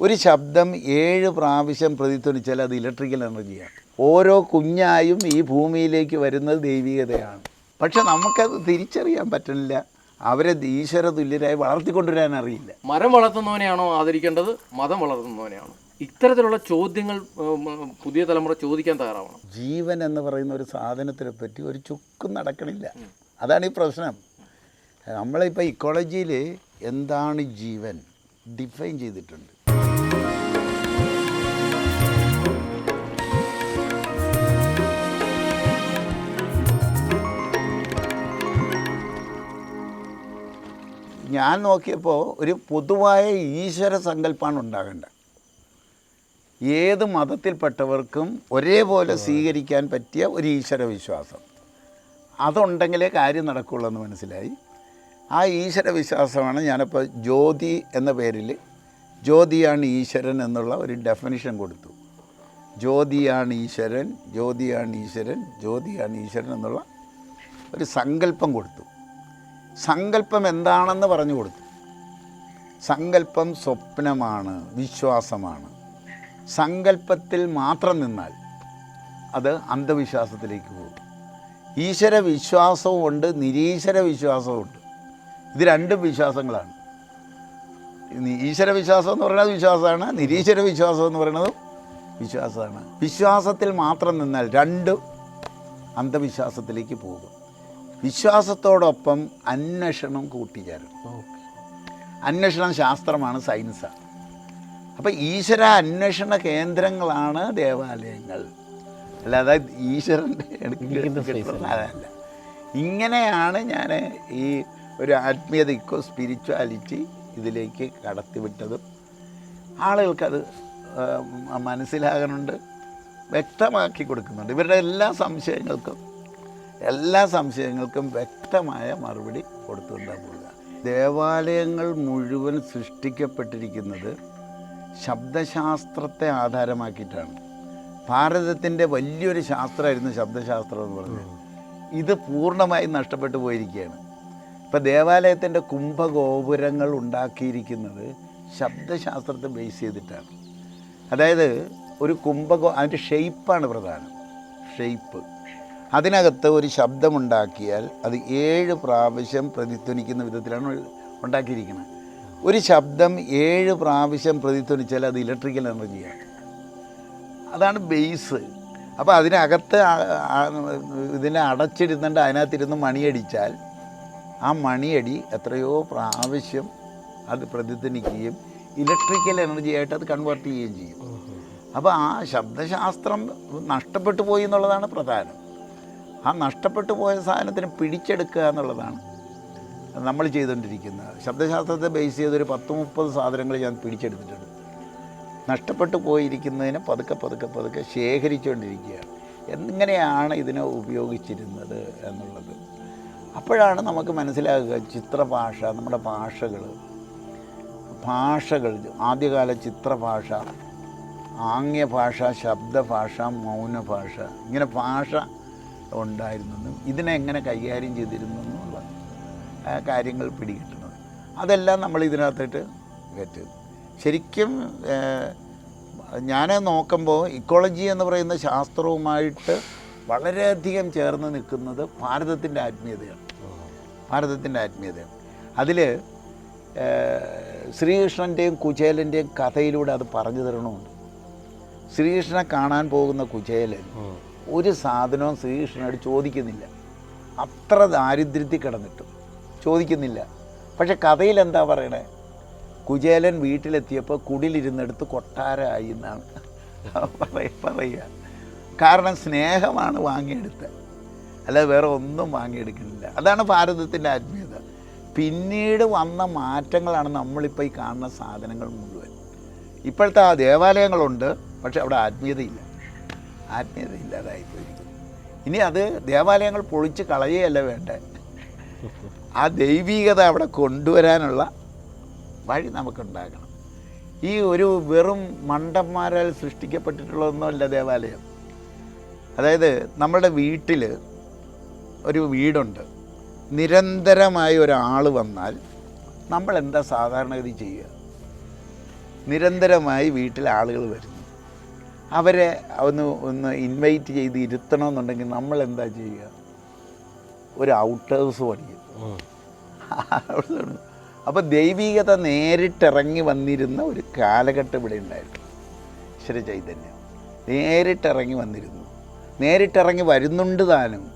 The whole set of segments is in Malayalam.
ഒരു ശബ്ദം ഏഴ് പ്രാവശ്യം പ്രതിധ്വനിച്ചാൽ അത് ഇലക്ട്രിക്കൽ എനർജിയാണ് ഓരോ കുഞ്ഞായും ഈ ഭൂമിയിലേക്ക് വരുന്നത് ദൈവികതയാണ്. പക്ഷെ നമുക്കത് തിരിച്ചറിയാൻ പറ്റുന്നില്ല അവരെ ഈശ്വര തുല്യരായി വളർത്തിക്കൊണ്ടുവരാൻ അറിയില്ല. മരം വളർത്തുന്നവനെയാണോ ആദരിക്കേണ്ടത്? മതം വളർത്തുന്നവനെയാണോ. ഇത്തരത്തിലുള്ള ചോദ്യങ്ങൾ പുതിയ തലമുറ ചോദിക്കാൻ തയ്യാറാവണം. ജീവൻ എന്ന് പറയുന്ന ഒരു സാധനത്തിനെ പറ്റി ഒരു ചുക്കും നടക്കണില്ല. അതാണ് ഈ പ്രശ്നം. നമ്മളിപ്പോൾ ഇക്കോളജിയിൽ എന്താണ് ജീവൻ? ഡിഫൈൻ ചെയ്തിട്ടുണ്ട്. ഞാൻ നോക്കിയപ്പോൾ ഒരു പൊതുവായ ഈശ്വര സങ്കല്പമാണ് ഉണ്ടാകേണ്ടത്. ഏത് മതത്തിൽപ്പെട്ടവർക്കും ഒരേപോലെ സ്വീകരിക്കാൻ പറ്റിയ ഒരു ഈശ്വര വിശ്വാസം. അതുണ്ടെങ്കിലേ കാര്യം നടക്കുള്ളൂ എന്ന് മനസ്സിലായി. ആ ഈശ്വര വിശ്വാസമാണ് ഞാനിപ്പോൾ ജ്യോതി എന്ന പേരിൽ ജ്യോതിയാണ് ഈശ്വരൻ എന്നുള്ള ഒരു ഡെഫിനിഷൻ കൊടുത്തു. ജ്യോതിയാണ് ഈശ്വരൻ ജ്യോതിയാണ് ഈശ്വരൻ ജ്യോതിയാണ് ഈശ്വരൻ എന്നുള്ള ഒരു സങ്കല്പം കൊടുത്തു. സങ്കല്പം എന്താണെന്ന് പറഞ്ഞു കൊടുത്തു. സങ്കല്പം സ്വപ്നമാണ് വിശ്വാസമാണ്. സങ്കല്പത്തിൽ മാത്രം നിന്നാൽ അത് അന്ധവിശ്വാസത്തിലേക്ക് പോകും. ഈശ്വര വിശ്വാസവും ഉണ്ട് നിരീശ്വര വിശ്വാസവും ഉണ്ട്. ഇത് രണ്ടും വിശ്വാസങ്ങളാണ്. ഈശ്വര വിശ്വാസം എന്ന് പറയുന്നത് വിശ്വാസമാണ് നിരീശ്വര വിശ്വാസം എന്ന് പറയുന്നതും വിശ്വാസമാണ്. വിശ്വാസത്തിൽ മാത്രം നിന്നാൽ രണ്ടും അന്ധവിശ്വാസത്തിലേക്ക് പോകും. വിശ്വാസത്തോടൊപ്പം അന്വേഷണം കൂട്ടിച്ചേരും. അന്വേഷണം ശാസ്ത്രമാണ് സയൻസാണ് അപ്പോൾ ഈശ്വര അന്വേഷണ കേന്ദ്രങ്ങളാണ് ദേവാലയങ്ങൾ. അല്ലാതെ ഈശ്വരന്റെ അതല്ല. ഇങ്ങനെയാണ് ഞാൻ ഈ ഒരു ആത്മീയത ഇക്കോ സ്പിരിച്വാലിറ്റി ഇതിലേക്ക് കടത്തിവിട്ടതും. ആളുകൾക്കത് മനസ്സിലാകുന്നുണ്ട് വ്യക്തമാക്കി കൊടുക്കുന്നുണ്ട്. ഇവരുടെ എല്ലാ സംശയങ്ങൾക്കും എല്ലാ സംശയങ്ങൾക്കും വ്യക്തമായ മറുപടി കൊടുത്തുകൊണ്ടാണ് പോവുക. ദേവാലയങ്ങൾ മുഴുവൻ സൃഷ്ടിക്കപ്പെട്ടിരിക്കുന്നത് ശബ്ദശാസ്ത്രത്തെ ആധാരമാക്കിയിട്ടാണ്. ഭാരതത്തിന്റെ വലിയൊരു ശാസ്ത്രമായിരുന്നു ശബ്ദശാസ്ത്രം എന്ന് പറഞ്ഞത് ഇത് പൂർണമായി നഷ്ടപ്പെട്ടു പോയിരിക്കുകയാണ്. ഇപ്പം ദേവാലയത്തിന്റെ കുംഭഗോപുരങ്ങൾ ഉണ്ടാക്കിയിരിക്കുന്നത് ശബ്ദശാസ്ത്രത്തെ ബേസ് ചെയ്തിട്ടാണ്. അതായത് ഒരു കുംഭഗോ അതിന്റെ ഷെയ്പ്പാണ് പ്രധാനം. ഷെയ്പ്പ് അതിനകത്ത് ഒരു ശബ്ദമുണ്ടാക്കിയാൽ അത് ഏഴ് പ്രാവശ്യം പ്രതിധ്വനിക്കുന്ന വിധത്തിലാണ് ഉണ്ടാക്കിയിരിക്കുന്നത്. ഒരു ശബ്ദം ഏഴ് പ്രാവശ്യം പ്രതിധ്വനിച്ചാൽ അത് ഇലക്ട്രിക്കൽ എനർജിയാണ്. അതാണ് ബേസ്. അപ്പോൾ അതിനകത്ത് ഇതിനെ അടച്ചിരുന്നുണ്ട് അതിനകത്തിരുന്ന് മണിയടിച്ചാൽ ആ മണിയടി എത്രയോ പ്രാവശ്യം അത് പ്രതിധ്വനിക്കുകയും ഇലക്ട്രിക്കൽ എനർജി ആയിട്ട് അത് കൺവേർട്ട് ചെയ്യുകയും ചെയ്യും. അപ്പോൾ ആ ശബ്ദശാസ്ത്രം നഷ്ടപ്പെട്ടു പോയി എന്നുള്ളതാണ് പ്രധാനം. ആ നഷ്ടപ്പെട്ടു പോയ സാധനത്തിന് പിടിച്ചെടുക്കുക എന്നുള്ളതാണ് നമ്മൾ ചെയ്തുകൊണ്ടിരിക്കുന്നത്. ശബ്ദശാസ്ത്രത്തെ ബേസ് ചെയ്തൊരു പത്ത് മുപ്പത് സാധനങ്ങൾ ഞാൻ പിടിച്ചെടുത്തിട്ടുണ്ട്. നഷ്ടപ്പെട്ടു പോയിരിക്കുന്നതിന് പതുക്കെ പതുക്കെ പതുക്കെ ശേഖരിച്ചുകൊണ്ടിരിക്കുകയാണ്. എങ്ങനെയാണ് ഇതിനെ ഉപയോഗിച്ചിരുന്നത് എന്നുള്ളത്? അപ്പോഴാണ് നമുക്ക് മനസ്സിലാകുക ചിത്രഭാഷ നമ്മുടെ ഭാഷകൾ ഭാഷകൾ ആദ്യകാല ചിത്രഭാഷ ആംഗ്യഭാഷ ശബ്ദഭാഷ മൗനഭാഷ ഇങ്ങനെ ഭാഷ ഉണ്ടായിരുന്നെന്നും ഇതിനെ എങ്ങനെ കൈകാര്യം ചെയ്തിരുന്നു എന്നുള്ള കാര്യങ്ങൾ പിടികിട്ടുന്നത്. അതെല്ലാം നമ്മൾ ഇതിനകത്തിട്ട് കയറ്റും ശരിക്കും ഞാൻ നോക്കുമ്പോൾ ഇക്കോളജി എന്ന് പറയുന്ന ശാസ്ത്രവുമായിട്ട് വളരെയധികം ചേർന്ന് നിൽക്കുന്നത് ഭാരതത്തിന്റെ ആത്മീയതയാണ്. ഭാരതത്തിന്റെ ആത്മീയതയാണ്. അതിൽ ശ്രീകൃഷ്ണന്റെയും കുചേലന്റെയും കഥയിലൂടെ അത് പറഞ്ഞു തരണമുണ്ട്. ശ്രീകൃഷ്ണനെ കാണാൻ പോകുന്ന കുചേലൻ ഒരു സാധനവും ശ്രീകൃഷ്ണനോട് ചോദിക്കുന്നില്ല. അത്ര ദാരിദ്ര്യത്തിൽ കിടന്നിട്ടും ചോദിക്കുന്നില്ല. പക്ഷെ കഥയിൽ എന്താ പറയണേ? കുചേലൻ വീട്ടിലെത്തിയപ്പോൾ കുടിലിരുന്നെടുത്ത് കൊട്ടാരമായി എന്നാണ് പറയ- പറയുക. കാരണം സ്നേഹമാണ് വാങ്ങിയെടുത്തത് അല്ലാതെ വേറെ ഒന്നും വാങ്ങിയെടുക്കുന്നില്ല. അതാണ് ഭാരതത്തിന്റെ ആത്മീയത. പിന്നീട് വന്ന മാറ്റങ്ങളാണ് നമ്മളിപ്പോൾ ഈ കാണുന്ന സാധനങ്ങൾ മുഴുവൻ. ഇപ്പോഴത്തെ ആ ദേവാലയങ്ങളുണ്ട് പക്ഷെ അവിടെ ആത്മീയതയില്ല. ആത്മീയത ഇല്ലാതായിപ്പോയിരിക്കുന്നു ഇനി അത് ദേവാലയങ്ങൾ പൊളിച്ച് കളയുകയല്ല വേണ്ടേ. ആ ദൈവീകത അവിടെ കൊണ്ടുവരാനുള്ള വഴി നമുക്കുണ്ടാകണം. ഈ ഒരു വെറും മണ്ടന്മാരാൽ സൃഷ്ടിക്കപ്പെട്ടിട്ടുള്ളതൊന്നുമല്ല ദേവാലയം. അതായത് നമ്മുടെ വീട്ടിൽ ഒരു വീടുണ്ട്. നിരന്തരമായി ഒരാൾ വന്നാൽ നമ്മൾ എന്താ സാധാരണഗതി ചെയ്യുക? നിരന്തരമായി വീട്ടിൽ ആളുകൾ വരുന്നു അവരെ ഒന്ന് ഒന്ന് ഇൻവൈറ്റ് ചെയ്ത് ഇരുത്തണമെന്നുണ്ടെങ്കിൽ നമ്മൾ എന്താ ചെയ്യുക? ഒരു ഔട്ടേഴ്സ് പഠിക്കും അപ്പം അപ്പോൾ ദൈവികത നേരിട്ടിറങ്ങി വന്നിരുന്ന ഒരു കാലഘട്ടം ഇവിടെ ഉണ്ടായിരുന്നു. ഈശ്വര ചൈതന്യം. നേരിട്ടിറങ്ങി വന്നിരുന്നു. നേരിട്ടിറങ്ങി വരുന്നുണ്ട് താനും.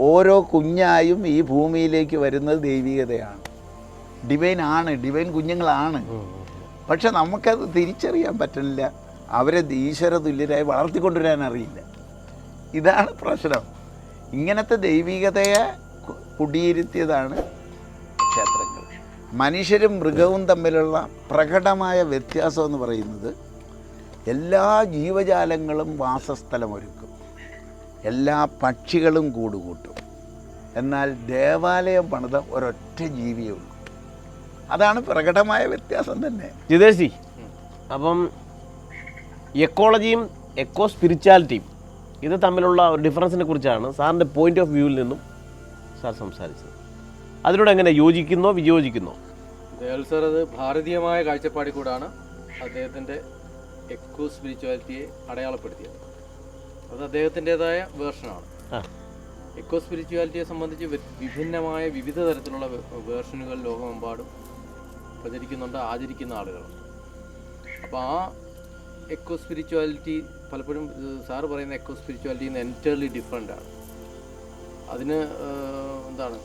ഓരോ കുഞ്ഞായും ഈ ഭൂമിയിലേക്ക് വരുന്നത് ദൈവികതയാണ്. ഡിവൈൻ ആണ്. ഡിവൈൻ കുഞ്ഞുങ്ങളാണ്. പക്ഷെ നമുക്കത് തിരിച്ചറിയാൻ പറ്റുന്നില്ല അവരെ ഈശ്വര തുല്യരായി വളർത്തിക്കൊണ്ടുവരാൻ അറിയില്ല. ഇതാണ് പ്രശ്നം. ഇങ്ങനത്തെ ദൈവികതയെ കുടിയിരുത്തിയതാണ് ക്ഷേത്രങ്ങൾ. മനുഷ്യരും മൃഗവും തമ്മിലുള്ള പ്രകടമായ വ്യത്യാസം എന്ന് പറയുന്നത് എല്ലാ ജീവജാലങ്ങളും വാസസ്ഥലമൊരുക്കും. എല്ലാ പക്ഷികളും കൂടുകൂട്ടും. എന്നാൽ ദേവാലയം പണിത ഒരൊറ്റ ജീവിയേ ഉള്ളൂ. അതാണ് പ്രകടമായ വ്യത്യാസം തന്നെ. ജിതേശി അപ്പം എക്കോളജിയും എക്കോ സ്പിരിച്വാലിറ്റിയും ഇത് തമ്മിലുള്ള ഒരു ഡിഫറൻസിനെ കുറിച്ചാണ് സാറിന്റെ പോയിന്റ് ഓഫ് വ്യൂവിൽ നിന്നും സാർ സംസാരിച്ചത്. അതിനോട് എങ്ങനെ യോജിക്കുന്നോ വിയോജിക്കുന്നോ? ദയാൽ സാർ അത് ഭാരതീയമായ കാഴ്ചപ്പാടിൽ കൂടാണ് അദ്ദേഹത്തിന്റെ എക്കോ സ്പിരിച്വാലിറ്റിയെ അടയാളപ്പെടുത്തിയത്. അത് അദ്ദേഹത്തിന്റെതായ വേർഷനാണ് എക്കോ സ്പിരിച്വാലിറ്റിയെ സംബന്ധിച്ച് വിഭിന്നമായ വിവിധ തരത്തിലുള്ള വേർഷനുകൾ ലോകമെമ്പാടും പ്രചരിക്കുന്നുണ്ട് ആചരിക്കുന്ന ആളുകൾ. അപ്പോൾ ആ എക്കോ സ്പിരിച്വാലിറ്റി പലപ്പോഴും സാറ് പറയുന്ന എക്കോ സ്പിരിച്വാലിറ്റി നിന്ന് എന്റയർലി ഡിഫറെന്റ് ആണ്. അതിന് എന്താണ്?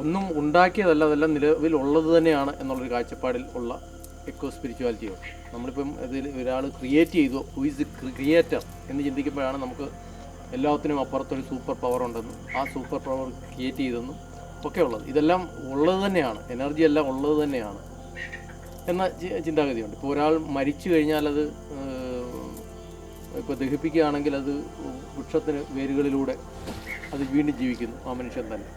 ഒന്നും ഉണ്ടാക്കിയതല്ല അതെല്ലാം നിലവിലുള്ളത് തന്നെയാണ് എന്നുള്ളൊരു കാഴ്ചപ്പാടിൽ ഉള്ള എക്കോ സ്പിരിച്വാലിറ്റിയോ നമ്മളിപ്പം ഇതിൽ ഒരാൾ ക്രിയേറ്റ് ചെയ്തു. ഹു ഈസ് ക്രിയേറ്റർ എന്ന് ചിന്തിക്കുമ്പോഴാണ് നമുക്ക് എല്ലാത്തിനും അപ്പുറത്തൊരു സൂപ്പർ പവർ ഉണ്ടെന്നും ആ സൂപ്പർ പവർ ക്രിയേറ്റ് ചെയ്തെന്നും ഒക്കെ ഉള്ളത്. ഇതെല്ലാം ഉള്ളത് തന്നെയാണ്. എനർജി എല്ലാം ഉള്ളത് തന്നെയാണ്. എന്ന ചിന്താഗതിയുണ്ട്. ഇപ്പോൾ ഒരാൾ മരിച്ചു കഴിഞ്ഞാൽ അത് ഇപ്പോൾ ദഹിപ്പിക്കുകയാണെങ്കിൽ അത് വൃക്ഷത്തിന് വേരുകളിലൂടെ അത് വീണ്ടും ജീവിക്കുന്നു ആ മനുഷ്യൻ തന്നെ.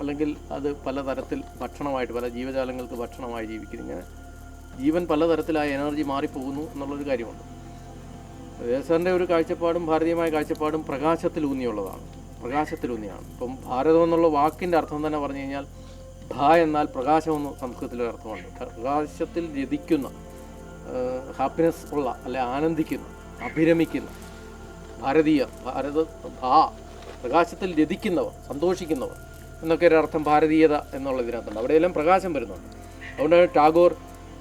അല്ലെങ്കിൽ അത് പലതരത്തിൽ ഭക്ഷണമായിട്ട് പല ജീവജാലങ്ങൾക്ക് ഭക്ഷണമായി ജീവിക്കുന്നു. ഇങ്ങനെ ജീവൻ പലതരത്തിലായ എനർജി മാറിപ്പോകുന്നു എന്നുള്ളൊരു കാര്യമുണ്ട്. ദേശാറിന്റെ ഒരു കാഴ്ചപ്പാടും ഭാരതീയമായ കാഴ്ചപ്പാടും പ്രകാശത്തിലൂന്നിയുള്ളതാണ്. പ്രകാശത്തിലൂന്നിയാണ്. ഇപ്പം ഭാരതം എന്നുള്ള വാക്കിന്റെ അർത്ഥം തന്നെ പറഞ്ഞു കഴിഞ്ഞാൽ ഭ എന്നാൽ പ്രകാശമെന്ന് സംസ്കൃതത്തിൽ അർത്ഥമുണ്ട്. പ്രകാശത്തിൽ രതിക്കുന്ന ഹാപ്പിനെസ് ഉള്ള അല്ലെ ആനന്ദിക്കുന്ന അഭിരമിക്കുന്ന ഭാരതീയ ഭാരത ധാ പ്രകാശത്തിൽ രതിക്കുന്നവർ സന്തോഷിക്കുന്നവർ എന്നൊക്കെ ഒരു അർത്ഥം ഭാരതീയത എന്നുള്ള ഇതിനകത്തുണ്ട്. അവിടെയെല്ലാം പ്രകാശം വരുന്നുണ്ട്. അതുകൊണ്ടാണ് ടാഗോർ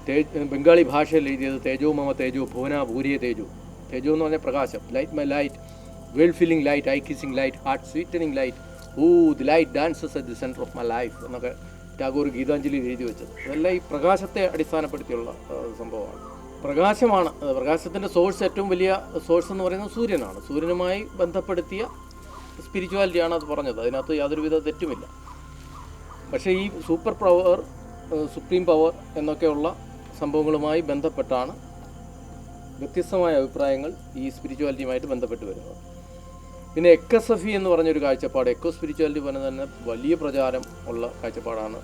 തേജ് ബംഗാളി ഭാഷയിൽ എഴുതിയത് തേജോ മമ തേജോ ഭുവന ഭൂരിയ തേജോ. തേജോ എന്ന് പറഞ്ഞാൽ പ്രകാശം. Light my light world filling light eye kissing light heart sweetening light oh the light dances at the centre of my life എന്നൊക്കെ ടാഗോർ ഗീതാഞ്ജലി എഴുതി വെച്ചത്. അതെല്ലാം ഈ പ്രകാശത്തെ അടിസ്ഥാനപ്പെടുത്തിയുള്ള സംഭവമാണ്. പ്രകാശമാണ് പ്രകാശത്തിന്റെ സോഴ്സ് ഏറ്റവും വലിയ സോഴ്സ് എന്ന് പറയുന്നത് സൂര്യനാണ്. സൂര്യനുമായി ബന്ധപ്പെടുത്തിയ സ്പിരിച്വാലിറ്റിയാണ് അത് പറഞ്ഞത്. അതിനകത്ത് യാതൊരുവിധ തെറ്റുമില്ല. പക്ഷേ ഈ സൂപ്പർ പവർ സുപ്രീം പവർ എന്നൊക്കെയുള്ള സംഭവങ്ങളുമായി ബന്ധപ്പെട്ടാണ് വ്യത്യസ്തമായ അഭിപ്രായങ്ങൾ ഈ സ്പിരിച്വാലിറ്റിയുമായിട്ട് ബന്ധപ്പെട്ട് വരുന്നത്. പിന്നെ എക്കസഫി എന്ന് പറഞ്ഞൊരു കാഴ്ചപ്പാട് എക്കോ സ്പിരിച്വാലിറ്റി പോലെ തന്നെ വലിയ പ്രചാരം ഉള്ള കാഴ്ചപ്പാടാണ്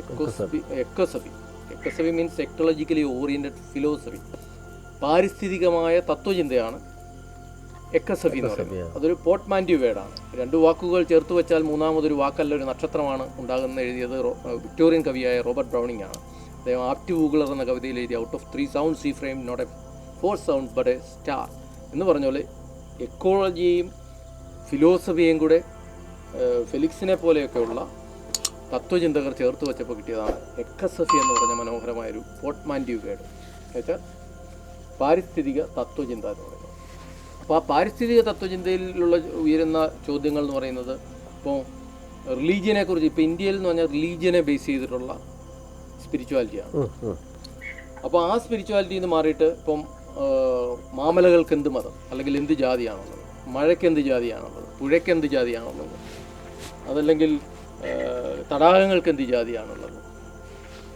ecosophy ecosophy. Ecosophy. Means technologically oriented philosophy. പാരിസ്ഥിതികമായ തത്വചിന്തയാണ് എക്കസഫി എന്ന് പറയുന്നത്. അതൊരു പോർട്ട്മാൻഡ്യൂ വേർഡാണ് രണ്ട് വാക്കുകൾ ചേർത്ത് വെച്ചാൽ മൂന്നാമതൊരു വാക്കല്ല ഒരു നക്ഷത്രമാണ് ഉണ്ടാകുന്ന എഴുതിയത് വിക്ടോറിയൻ കവിയായ റോബർട്ട് ബ്രൗണിംഗ് ആണ്. അദ്ദേഹം ആപ്റ്റ് ഗൂഗിളർ എന്ന കവിതയിൽ എഴുതി out of three sounds he frame not a four sound but a star എന്ന് പറഞ്ഞ പോലെ എക്കോളജിയും ഫിലോസഫിയും കൂടെ ഫെലിക്സിനെ പോലെയൊക്കെയുള്ള തത്വചിന്തകർ ചേർത്ത് വെച്ചപ്പോൾ കിട്ടിയതാണ് എക്കസഫി എന്ന് പറഞ്ഞ മനോഹരമായൊരു പോർട്ട്മാൻഡ്യൂ വേർഡ് എന്നുവെച്ചാൽ പാരിസ്ഥിതിക തത്വചിന്ത എന്ന് പറയുന്നത്. അപ്പോൾ ആ പാരിസ്ഥിതിക തത്വചിന്തയിലുള്ള ഉയരുന്ന ചോദ്യങ്ങൾ എന്ന് പറയുന്നത് ഇപ്പോൾ റിലീജിയനെ കുറിച്ച് ഇപ്പോൾ ഇന്ത്യയിൽ എന്ന് പറഞ്ഞാൽ റിലീജിയനെ ബേസ് ചെയ്തിട്ടുള്ള സ്പിരിച്വാലിറ്റിയാണ് അപ്പോൾ ആ സ്പിരിച്വാലിറ്റിയിൽ നിന്ന് മാറിയിട്ട് ഇപ്പം മാമലകൾക്ക് എന്ത് മതം? അല്ലെങ്കിൽ എന്ത് ജാതിയാണുള്ളത്? മഴയ്ക്ക് എന്ത് ജാതിയാണുള്ളത് പുഴയ്ക്ക് എന്ത് ജാതിയാണുള്ളത് അതല്ലെങ്കിൽ തടാകങ്ങൾക്ക് എന്ത് ജാതിയാണുള്ളത്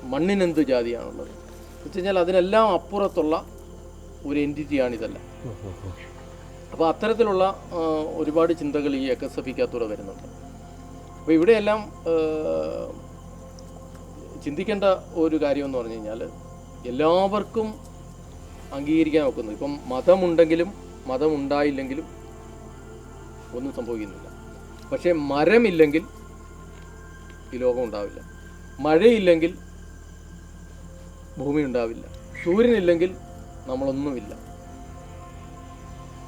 മണ്ണിനെന്ത് ജാതിയാണുള്ളത് എന്ന് വെച്ച് കഴിഞ്ഞാൽ അതിനെല്ലാം അപ്പുറത്തുള്ള ഒരു എന്റിറ്റിയാണ് ഇതെല്ലാം അപ്പോൾ അത്തരത്തിലുള്ള ഒരുപാട് ചിന്തകൾ ഈ എക്കസഫിക്കകത്തൂടെ വരുന്നുണ്ട്. അപ്പോൾ ഇവിടെയെല്ലാം ചിന്തിക്കേണ്ട ഒരു കാര്യം എന്ന് പറഞ്ഞു കഴിഞ്ഞാൽ എല്ലാവർക്കും അംഗീകരിക്കാൻ നോക്കുന്നു ഇപ്പം മതമുണ്ടെങ്കിലും മതമുണ്ടായില്ലെങ്കിലും ഒന്നും സംഭവിക്കുന്നില്ല. പക്ഷേ മരമില്ലെങ്കിൽ ഈ ലോകം ഉണ്ടാവില്ല. മഴയില്ലെങ്കിൽ ഭൂമി ഉണ്ടാവില്ല. സൂര്യനില്ലെങ്കിൽ നമ്മളൊന്നുമില്ല.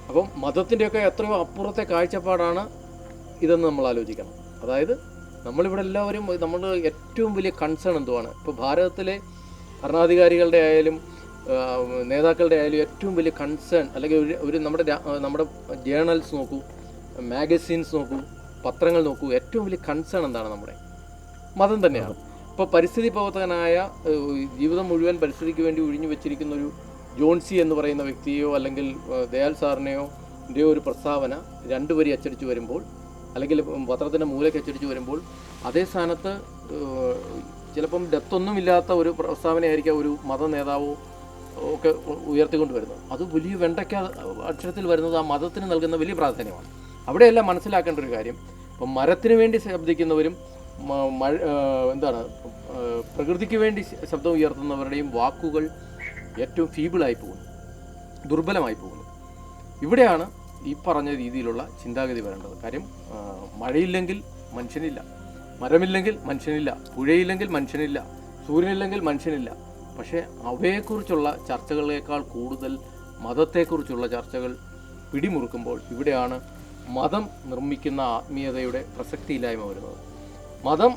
അപ്പം മതത്തിന്റെയൊക്കെ എത്രയോ അപ്പുറത്തെ കാഴ്ചപ്പാടാണ് ഇതെന്ന് നമ്മൾ ആലോചിക്കണം. അതായത് നമ്മളിവിടെ എല്ലാവരും നമ്മൾ ഏറ്റവും വലിയ കൺസേൺ എന്തുവാണ്? ഇപ്പോൾ ഭാരതത്തിലെ ഭരണാധികാരികളുടെ ആയാലും നേതാക്കളുടെ ആയാലും ഏറ്റവും വലിയ കൺസേൺ അല്ലെങ്കിൽ ഒരു നമ്മുടെ നമ്മുടെ ജേണൽസ് നോക്കൂ. മാഗസീൻസ് നോക്കൂ പത്രങ്ങൾ നോക്കൂ ഏറ്റവും വലിയ കൺസേൺ എന്താണ് നമ്മുടെ? മതം തന്നെയാണ്. ഇപ്പോൾ പരിസ്ഥിതി പ്രവർത്തകനായ ജീവിതം മുഴുവൻ പരിസ്ഥിതിക്ക് വേണ്ടി ഒഴിഞ്ഞു വെച്ചിരിക്കുന്ന ഒരു ജോൺസി എന്ന് പറയുന്ന വ്യക്തിയോ അല്ലെങ്കിൽ ദയാൽ സാറിനെയോ ന്റെ ഒരു പ്രസ്താവന രണ്ടു വരി അച്ചടിച്ചു വരുമ്പോൾ അല്ലെങ്കിൽ പത്രത്തിന്റെ മൂലയ്ക്ക് അച്ചടിച്ചു വരുമ്പോൾ അതേ സ്ഥാനത്ത് ചിലപ്പം ഡെത്തൊന്നുമില്ലാത്ത ഒരു പ്രസ്താവനയായിരിക്കാം ഒരു മത നേതാവോ ഒക്കെ ഉയർത്തിക്കൊണ്ട് വരുന്നത് അത് വലിയ വെണ്ടയ്ക്ക അക്ഷരത്തിൽ വരുന്നത് ആ മതത്തിന് നൽകുന്ന വലിയ പ്രാധാന്യമാണ്. അവിടെയെല്ലാം മനസ്സിലാക്കേണ്ട ഒരു കാര്യം. ഇപ്പം മരത്തിന് വേണ്ടി ശബ്ദിക്കുന്നവരും മഴ എന്താണ് പ്രകൃതിക്ക് വേണ്ടി ശബ്ദം ഉയർത്തുന്നവരുടെയും വാക്കുകൾ ഏറ്റവും ഫീബിളായി പോകുന്നു. ദുർബലമായി പോകുന്നു. ഇവിടെയാണ് ഈ പറഞ്ഞ രീതിയിലുള്ള ചിന്താഗതി വരേണ്ടത്. കാര്യം മഴയില്ലെങ്കിൽ മനുഷ്യനില്ല. മരമില്ലെങ്കിൽ മനുഷ്യനില്ല. പുഴയില്ലെങ്കിൽ മനുഷ്യനില്ല. സൂര്യനില്ലെങ്കിൽ മനുഷ്യനില്ല. പക്ഷേ അവയെക്കുറിച്ചുള്ള ചർച്ചകളേക്കാൾ കൂടുതൽ മതത്തെക്കുറിച്ചുള്ള ചർച്ചകൾ പിടിമുറുക്കുമ്പോൾ ഇവിടെയാണ് മതം നിർമ്മിക്കുന്ന ആത്മീയതയുടെ പ്രസക്തിയില്ലായ്മ വരുന്നത്. മതം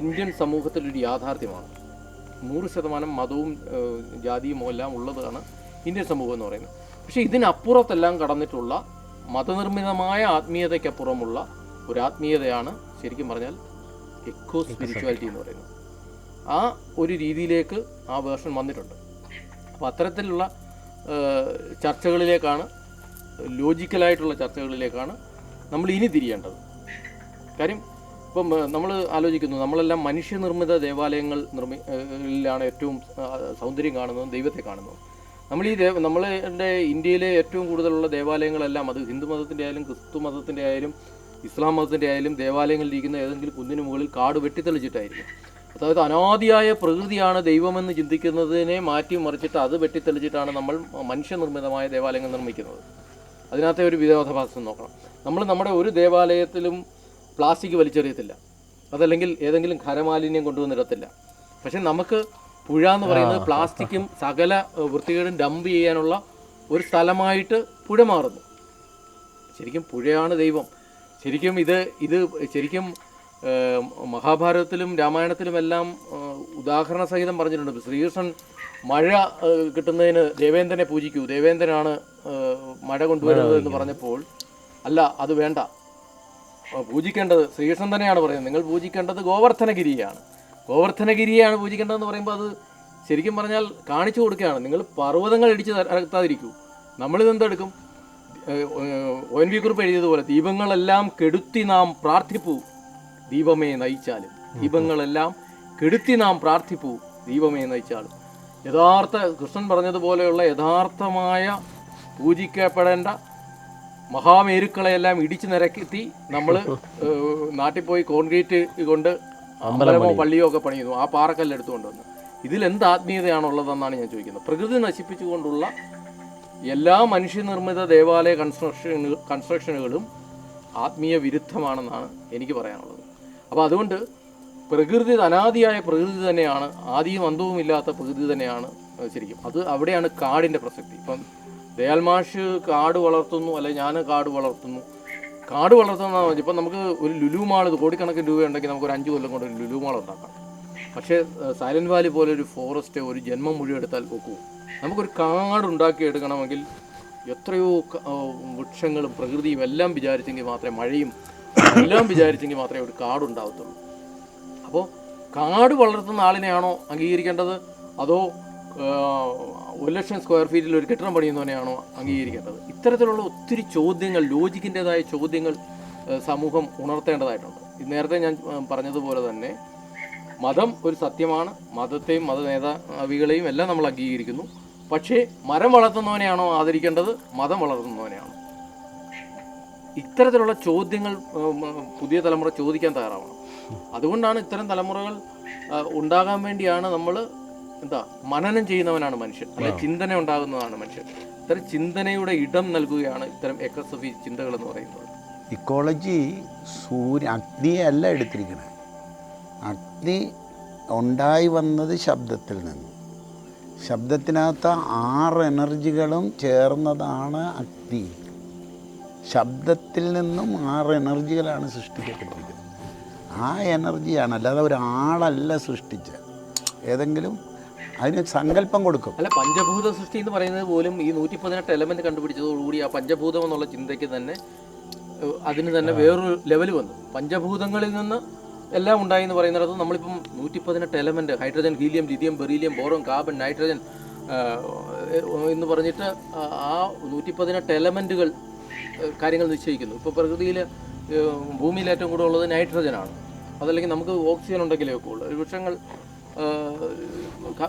ഇന്ത്യൻ സമൂഹത്തിലൊരു യാഥാർത്ഥ്യമാണ്. നൂറ് ശതമാനം മതവും ജാതിയും എല്ലാം ഉള്ളതാണ് ഇന്ത്യൻ സമൂഹം എന്ന് പറയുന്നത്. പക്ഷേ ഇതിനപ്പുറത്തെല്ലാം കടന്നിട്ടുള്ള മതനിർമ്മിതമായ ആത്മീയതയ്ക്കപ്പുറമുള്ള ഒരു ആത്മീയതയാണ് ശരിക്കും പറഞ്ഞാൽ എക്കോ സ്പിരിച്വാലിറ്റി എന്ന് പറയുന്നത്. ആ ഒരു രീതിയിലേക്ക് ആ വേർഷൻ വന്നിട്ടുണ്ട്. അപ്പോൾ അത്തരത്തിലുള്ള ചർച്ചകളിലേക്കാണ് ലോജിക്കലായിട്ടുള്ള ചർച്ചകളിലേക്കാണ് നമ്മൾ ഇനി തിരിയേണ്ടത്. കാര്യം ഇപ്പം നമ്മൾ ആലോചിക്കുന്നു നമ്മളെല്ലാം മനുഷ്യനിർമ്മിത ദേവാലയങ്ങൾ നിർമ്മിലാണ് ഏറ്റവും സൗന്ദര്യം കാണുന്നതും ദൈവത്തെ കാണുന്നതും. നമ്മൾ ഈ ദേവ നമ്മളുടെ ഇന്ത്യയിലെ ഏറ്റവും കൂടുതലുള്ള ദേവാലയങ്ങളെല്ലാം അത് ഹിന്ദു മതത്തിന്റെ ആയാലും ക്രിസ്തു മതത്തിന്റെ ആയാലും ഇസ്ലാം മതത്തിന്റെ ആയാലും ദേവാലയങ്ങളിൽ ഇരിക്കുന്ന ഏതെങ്കിലും കുന്നിന് മുകളിൽ കാട് വെട്ടിത്തെളിച്ചിട്ടായിരിക്കും. അതായത് അനാദിയായ പ്രകൃതിയാണ് ദൈവമെന്ന് ചിന്തിക്കുന്നതിനെ മാറ്റി മറിച്ചിട്ട് അത് വെട്ടിത്തെളിച്ചിട്ടാണ് നമ്മൾ മനുഷ്യനിർമ്മിതമായ ദേവാലയങ്ങൾ നിർമ്മിക്കുന്നത്. അതിനകത്തെ ഒരു വിരോധാഭാസം നോക്കണം. നമ്മൾ നമ്മുടെ ഒരു ദേവാലയത്തിലും പ്ലാസ്റ്റിക് വലിച്ചെറിയത്തില്ല. അതല്ലെങ്കിൽ ഏതെങ്കിലും ഖരമാലിന്യം കൊണ്ടുവന്നിടത്തില്ല പക്ഷെ നമുക്ക് പുഴ എന്ന് പറയുന്നത് പ്ലാസ്റ്റിക്കും സകല വൃത്തികേടും ഡംപ് ചെയ്യാനുള്ള ഒരു സ്ഥലമായിട്ട് പുഴ മാറുന്നു. ശരിക്കും പുഴയാണ് ദൈവം. ശരിക്കും ഇത് ഇത് ശരിക്കും മഹാഭാരതത്തിലും രാമായണത്തിലുമെല്ലാം ഉദാഹരണ സഹിതം പറഞ്ഞിട്ടുണ്ട്. ശ്രീകൃഷ്ണൻ മഴ കിട്ടുന്നതിന് ദേവേന്ദ്രനെ പൂജിക്കൂ. ദേവേന്ദ്രനാണ് മഴ കൊണ്ടുവരുന്നത് എന്ന് പറഞ്ഞപ്പോൾ അല്ല അത് വേണ്ട. പൂജിക്കേണ്ടത് ശ്രീകൃഷ്ണൻ തന്നെയാണ് പറയുന്നത്. നിങ്ങൾ പൂജിക്കേണ്ടത് ഗോവർദ്ധനഗിരിയാണ്. ഗോവർദ്ധനഗിരിയാണ് പൂജിക്കേണ്ടതെന്ന് പറയുമ്പോൾ അത് ശരിക്കും പറഞ്ഞാൽ കാണിച്ചു കൊടുക്കുകയാണ്. നിങ്ങൾ പർവതങ്ങൾ ഇടിച്ച് തകർത്താതിരിക്കൂ നമ്മളിതെന്തെടുക്കും ഒ എൻ വി കുറിപ്പ് എഴുതിയതുപോലെ ദീപങ്ങളെല്ലാം കെടുത്തി നാം പ്രാർത്ഥിപ്പൂ. ദീപമേ നയിച്ചാലും. ദീപങ്ങളെല്ലാം കെടുത്തി നാം പ്രാർത്ഥിപ്പൂ. ദീപമേ നയിച്ചാലും. യഥാർത്ഥ കൃഷ്ണൻ പറഞ്ഞതുപോലെയുള്ള യഥാർത്ഥമായ പൂജിക്കപ്പെടേണ്ട മഹാമേരുക്കളെല്ലാം ഇടിച്ചു നിരക്കെത്തി നമ്മൾ നാട്ടിൽ പോയി കോൺക്രീറ്റ് കൊണ്ട് അമ്പലമോ പള്ളിയോ ഒക്കെ പണിയുന്നു. ആ പാറക്കല്ല് എടുത്തുകൊണ്ട് വന്നു. ഇതിൽ എന്ത് ആത്മീയതയാണുള്ളതെന്നാണ് ഞാൻ ചോദിക്കുന്നത്. പ്രകൃതി നശിപ്പിച്ചുകൊണ്ടുള്ള എല്ലാ മനുഷ്യനിർമ്മിത ദേവാലയ കൺസ്ട്രക്ഷൻ കൺസ്ട്രക്ഷനുകളും ആത്മീയ വിരുദ്ധമാണെന്നാണ് എനിക്ക് പറയാനുള്ളത്. അപ്പോൾ അതുകൊണ്ട് പ്രകൃതി അനാദിയായ പ്രകൃതി തന്നെയാണ്. ആദിയും അന്തവും ഇല്ലാത്ത പ്രകൃതി തന്നെയാണ് ശരിക്കും. അത് അവിടെയാണ് കാടിന്റെ പ്രസക്തി. ഇപ്പം ദയാൽ മാഷ് കാട് വളർത്തുന്നു അല്ലെ ഞാൻ കാട് വളർത്തുന്നു. കാട് വളർത്തുന്ന ഇപ്പം നമുക്ക് ഒരു ലുലു മാൾ കോടിക്കണക്കിന് രൂപയുണ്ടെങ്കിൽ നമുക്ക് ഒരു അഞ്ച് കൊല്ലം കൊണ്ട് ഒരു ലുലുമാൾ ഉണ്ടാക്കാം. പക്ഷേ സൈലന്റ് വാലി പോലെ ഒരു ഫോറസ്റ്റ് ഒരു ജന്മം മുഴുവൻ എടുത്താൽ പോക്കൂ നമുക്കൊരു കാട് ഉണ്ടാക്കി എടുക്കണമെങ്കിൽ എത്രയോ വൃക്ഷങ്ങളും പ്രകൃതിയും എല്ലാം വിചാരിച്ചെങ്കിൽ മാത്രമേ മഴയും എല്ലാം വിചാരിച്ചെങ്കിൽ മാത്രമേ ഒരു കാടുണ്ടാവത്തുള്ളൂ. അപ്പോൾ കാട് വളർത്തുന്ന ആളിനെയാണോ അംഗീകരിക്കേണ്ടത്? അതോ ഒരു ലക്ഷം സ്ക്വയർ ഫീറ്റിൽ ഒരു കെട്ടിടം പണിയുന്നവനെയാണോ അംഗീകരിക്കേണ്ടത്? ഇത്തരത്തിലുള്ള ഒത്തിരി ചോദ്യങ്ങൾ ലോജിക്കിന്റെതായ ചോദ്യങ്ങൾ സമൂഹം ഉണർത്തേണ്ടതായിട്ടുണ്ട്. നേരത്തെ ഞാൻ പറഞ്ഞതുപോലെ തന്നെ മതം ഒരു സത്യമാണ്. മതത്തെയും മത നേതാവികളെയും എല്ലാം നമ്മൾ അംഗീകരിക്കുന്നു. പക്ഷേ മരം വളർത്തുന്നവനെയാണോ ആദരിക്കേണ്ടത്? മതം വളർത്തുന്നവനെയാണോ. ഇത്തരത്തിലുള്ള ചോദ്യങ്ങൾ പുതിയ തലമുറ ചോദിക്കാൻ തയ്യാറാവണം. അതുകൊണ്ടാണ് ഇത്തരം തലമുറകൾ ഉണ്ടാകാൻ വേണ്ടിയാണ് നമ്മൾ എന്താ മനനം ചെയ്യുന്നവനാണ് മനുഷ്യൻ. അല്ലെ ചിന്തന ഉണ്ടാകുന്നതാണ് മനുഷ്യൻ. ഇത്തരം ചിന്തനയുടെ ഇടം നൽകുകയാണ് ഇത്തരം എക്കസഫി ചിന്തകൾ എന്ന് പറയുന്നത്. ഇക്കോളജി സൂര്യ അഗ്നിയെ അല്ല എടുത്തിരിക്കുന്നത് അഗ്നി ഉണ്ടായി വന്നത് ശബ്ദത്തിൽ നിന്ന്. ശബ്ദത്തിനകത്ത് ആറ് എനർജികളും ചേർന്നതാണ് അഗ്നി. ശബ്ദത്തിൽ നിന്നും ആറ് എനർജികളാണ് സൃഷ്ടിക്കപ്പെട്ടിരിക്കുന്നത്. ആ എനർജിയാണ്. അല്ലാതെ ഒരാളല്ല സൃഷ്ടിച്ച. ഏതെങ്കിലും അതിന് സങ്കല്പം കൊടുക്കും. അല്ല പഞ്ചഭൂത സൃഷ്ടി എന്ന് പറയുന്നത് പോലും ഈ നൂറ്റി പതിനെട്ട് എലമെന്റ് കണ്ടുപിടിച്ചതോടുകൂടി ആ പഞ്ചഭൂതം എന്നുള്ള ചിന്തയ്ക്ക് തന്നെ അതിന് തന്നെ വേറൊരു ലെവൽ വന്നു. പഞ്ചഭൂതങ്ങളിൽ നിന്ന് എല്ലാം ഉണ്ടായി എന്ന് പറയുന്നിടത്ത് നമ്മളിപ്പം നൂറ്റി പതിനെട്ട് element hydrogen helium lithium beryllium boron carbon nitrogen എന്ന് പറഞ്ഞിട്ട് ആ- ആ നൂറ്റി പതിനെട്ട് എലമെന്റുകൾ കാര്യങ്ങൾ നിശ്ചയിക്കുന്നു. ഇപ്പോൾ പ്രകൃതിയിൽ ഭൂമിയിൽ ഏറ്റവും കൂടുതൽ ഉള്ളത് നൈട്രജനാണ് അതല്ലെങ്കിൽ നമുക്ക് ഓക്സിജൻ ഉണ്ടെങ്കിലേ ഒക്കെ ഉള്ളൂ വൃക്ഷങ്ങൾ